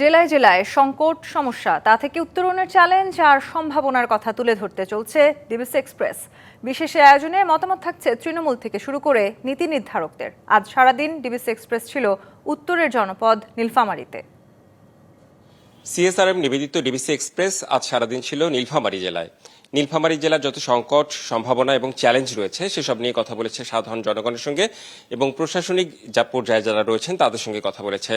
জেলায় জেলায় সংকট, সমস্যা, তা থেকে উত্তরণের চ্যালেঞ্জ আর সম্ভাবনার কথা তুলে ধরতে চলছে ডিবিসি এক্সপ্রেস বিশেষ আয়োজনে মতামত থাকছে তৃণমূল থেকে শুরু করে নীতি নির্ধারকদের। আজ সারাদিন ডিবিসি এক্সপ্রেস ছিল উত্তরের জনপদ নীলফামারীতে। সিএসআরএম নিবেদিত ডিবিসি এক্সপ্রেস আজ সারাদিন ছিল নীলফামারী জেলায়। নীলফামারী জেলার যত সংকট, সম্ভাবনা এবং চ্যালেঞ্জ রয়েছে, সেসব নিয়ে কথা বলেছে সাধারণ জনগণের সঙ্গে এবং প্রশাসনিক যা পর্যায়ে যারা রয়েছেন তাদের সঙ্গে কথা বলেছে।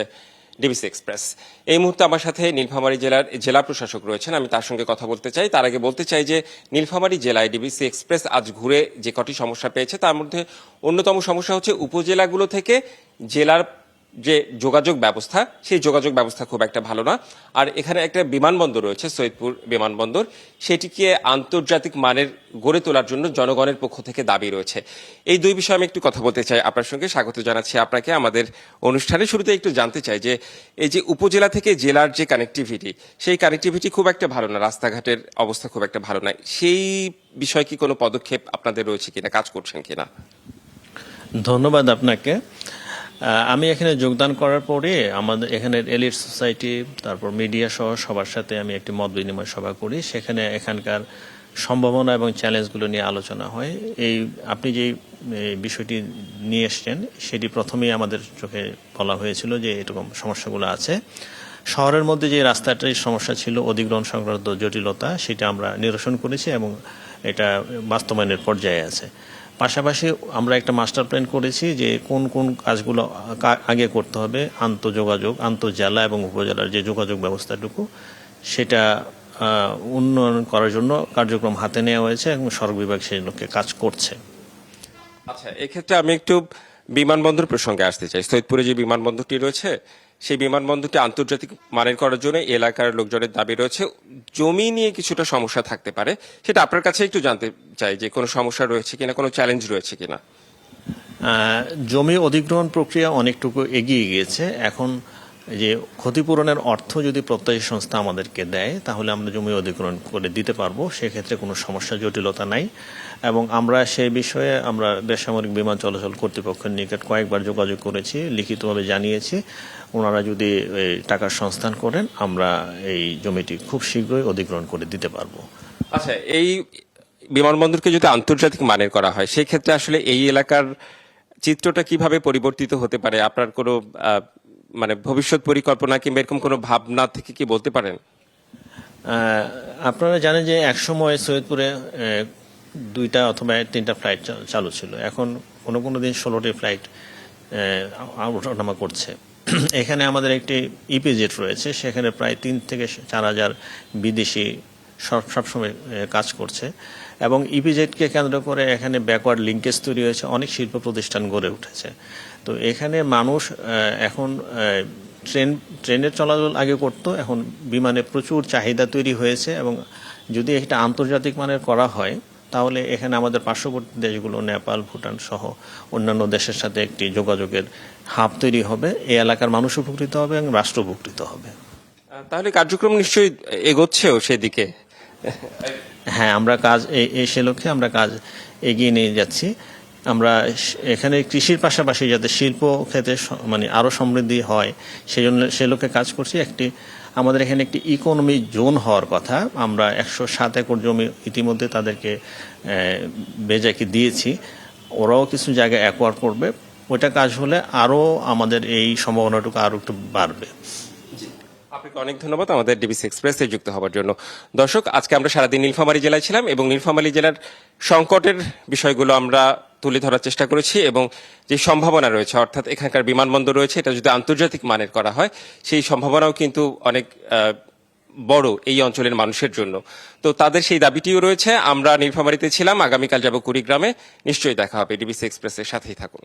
DBC Express. এই মুহূর্তে আমার সাথে নীলফামারী জেলার জেলা প্রশাসক রয়েছেন। আমি তার সঙ্গে কথা বলতে চাই। তার আগে বলতে চাই যে, নীলফামারী জেলায় ডিবিসি এক্সপ্রেস আজ ঘুরে যে কটি সমস্যা পেয়েছে, তার মধ্যে অন্যতম সমস্যা হচ্ছে উপজেলাগুলো থেকে জেলার যে যোগাযোগ ব্যবস্থা, সেই যোগাযোগ ব্যবস্থা খুব একটা ভালো না। আর এখানে একটা বিমানবন্দর রয়েছে, সৈয়দপুর বিমানবন্দর। সেটিকে আন্তর্জাতিক মানের গড়ে তোলার জন্য জনগণের পক্ষ থেকে দাবি রয়েছে। এই দুই বিষয়ে আমি একটু কথা বলতে চাই আপনার সঙ্গে। স্বাগত জানাচ্ছি আপনাকে। আমাদের অনুষ্ঠানে শুরুতে একটু জানতে চাই যে, এই যে উপজেলা থেকে জেলার যে কানেক্টিভিটি সেই কানেক্টিভিটি খুব একটা ভালো না, রাস্তাঘাটের অবস্থা খুব একটা ভালো নয় সেই বিষয়ে কি কোনো পদক্ষেপ আপনাদের রয়েছে কিনা, কাজ করছেন কিনা? ধন্যবাদ আপনাকে। আমি এখানে যোগদান করার পরে আমাদের এখানে এলিট সোসাইটি তারপর মিডিয়া সহ সবার সাথে আমি একটি মত বিনিময় সভা করি। সেখানে এখানকার সম্ভাবনা এবং চ্যালেঞ্জগুলো নিয়ে আলোচনা হয়। এই আপনি যে বিষয়টি নিয়ে এসছেন, সেটি প্রথমেই আমাদের চোখে বলা হয়েছিল যে এরকম সমস্যাগুলো আছে। শহরের মধ্যে যে রাস্তাটির সমস্যা ছিল, অধিগ্রহণ সংক্রান্ত জটিলতা, সেটা আমরা নিরসন করেছি এবং এটা বাস্তবায়নের পর্যায়ে আছে। পাশাপাশি আমরা একটা মাস্টার প্ল্যান করেছি যে কোন কোন কাজগুলো আগে করতে হবে, আন্তঃযোগাযোগ, আন্তঃজেলা এবং উপজেলার যে যোগাযোগ ব্যবস্থাটুকু, সেটা উন্নয়ন করার জন্য কার্যক্রম হাতে নেওয়া হয়েছে এবং সড়ক বিভাগ সেই লক্ষ্যে কাজ করছে। আচ্ছা এক্ষেত্রে আমি একটু বিমানবন্দর প্রসঙ্গে আসতে চাই। সৈয়দপুরে যে বিমানবন্দরটি রয়েছে, সেই বিমানবন্দরটি আন্তর্জাতিক মানের করার জন্য এলাকার লোকজনের দাবি রয়েছে। জমি নিয়ে কিছুটা সমস্যা থাকতে পারে, সেটা আপনার কাছে একটু জানতে চাই যে কোনো সমস্যা রয়েছে কিনা, কোনো চ্যালেঞ্জ রয়েছে কিনা। জমি অধিগ্রহণ প্রক্রিয়া অনেকটুকু এগিয়ে গিয়েছে। এখন যে ক্ষতিপূরণের অর্থ যদি প্রত্যয়ী সংস্থা আমাদেরকে দেয়, তাহলে আমরা জমি অধিগ্রহণ করে দিতে পারব। সেক্ষেত্রে কোনো সমস্যা, জটিলতা নাই। এবং আমরা সেই বিষয়ে আমরা বেসামরিক বিমান চলাচল কর্তৃপক্ষের নিকট কয়েকবার যোগাযোগ করেছি, লিখিতভাবে জানিয়েছি। ওনারা যদি টাকার সংস্থান করেন, আমরা এই জমিটি খুব শীঘ্রই অধিগ্রহণ করে দিতে পারব। আচ্ছা এই বিমানবন্দরকে যদি আন্তর্জাতিক মানের করা হয় সেই ক্ষেত্রে আসলে এই এলাকার চিত্রটা কীভাবে পরিবর্তিত হতে পারে? আপনার কোনো মানে ভবিষ্যৎ পরিকল্পনা কিংবা এরকম কোনো ভাবনা থেকে কি বলতে পারেন? আপনারা জানেন যে একসময় সৈয়দপুরে দুইটা অথবা তিনটা ফ্লাইট চালু ছিল। এখন কোনো কোনো দিন ষোলোটি ফ্লাইট ওঠানামা করছে। এখানে আমাদের একটি ইপিজেট রয়েছে। সেখানে প্রায় তিন থেকে চার হাজার বিদেশি সব- সবসময় কাজ করছে। এবং ইপিজেটকে কেন্দ্র করে এখানে ব্যাকওয়ার্ড লিঙ্কেজ তৈরি হয়েছে, অনেক শিল্প প্রতিষ্ঠান গড়ে উঠেছে। তো এখানে মানুষ এখন ট্রেন, ট্রেনের চলাচল আগে করতো, এখন বিমানে প্রচুর চাহিদা তৈরি হয়েছে এবং যদি এটা আন্তর্জাতিক মানের করা হয়, তাহলে এখানে আমাদের পার্শ্ববর্তী দেশগুলো, নেপাল, ভুটান সহ অন্যান্য দেশের সাথে একটি যোগাযোগের হাব তৈরি হবে এই এলাকার মানুষ উপকৃত হবে এবং রাষ্ট্র উপকৃত হবে। তাহলে কার্যক্রম নিশ্চয়ই এগোচ্ছেও সেদিকে? হ্যাঁ আমরা কাজ এই- সে লক্ষ্যে আমরা কাজ এগিয়ে নিয়ে যাচ্ছি। আমরা এখানে কৃষির পাশাপাশি যাতে শিল্প ক্ষেত্রে মানে আরও সমৃদ্ধি হয় সেই জন্য সে লক্ষ্যে কাজ করছি। একটি, আমাদের এখানে একটি ইকোনমি জোন হওয়ার কথা। আমরা একশো সাত একর জমি ইতিমধ্যে তাদেরকে বেজাকে দিয়েছি। ওরাও কিছু জায়গায় অ্যাকোয়ার করবে। ওইটা কাজ হলে আরও আমাদের এই সম্ভাবনাটুকু আরও একটু বাড়বে। আপনাকে অনেক ধন্যবাদ। আমাদের ডিবিসি এক্সপ্রেসে যুক্ত হওয়ার জন্য। দর্শক, আজকে আমরা সারাদিন নীলফামারী জেলায় ছিলাম এবং নীলফামারী জেলার সংকটের বিষয়গুলো আমরা তুলে ধরার চেষ্টা করেছি এবং যে সম্ভাবনা রয়েছে, অর্থাৎ এখানকার বিমানবন্দর রয়েছে, এটা যদি আন্তর্জাতিক মানের করা হয়, সেই সম্ভাবনাও কিন্তু অনেক বড় এই অঞ্চলের মানুষের জন্য। তো তাদের সেই দাবিটিও রয়েছে। আমরা নীলফামারীতে ছিলাম, আগামীকাল যাব কুড়িগ্রামে। নিশ্চয়ই দেখা হবে। ডিবিসি এক্সপ্রেসের সাথেই থাকুন।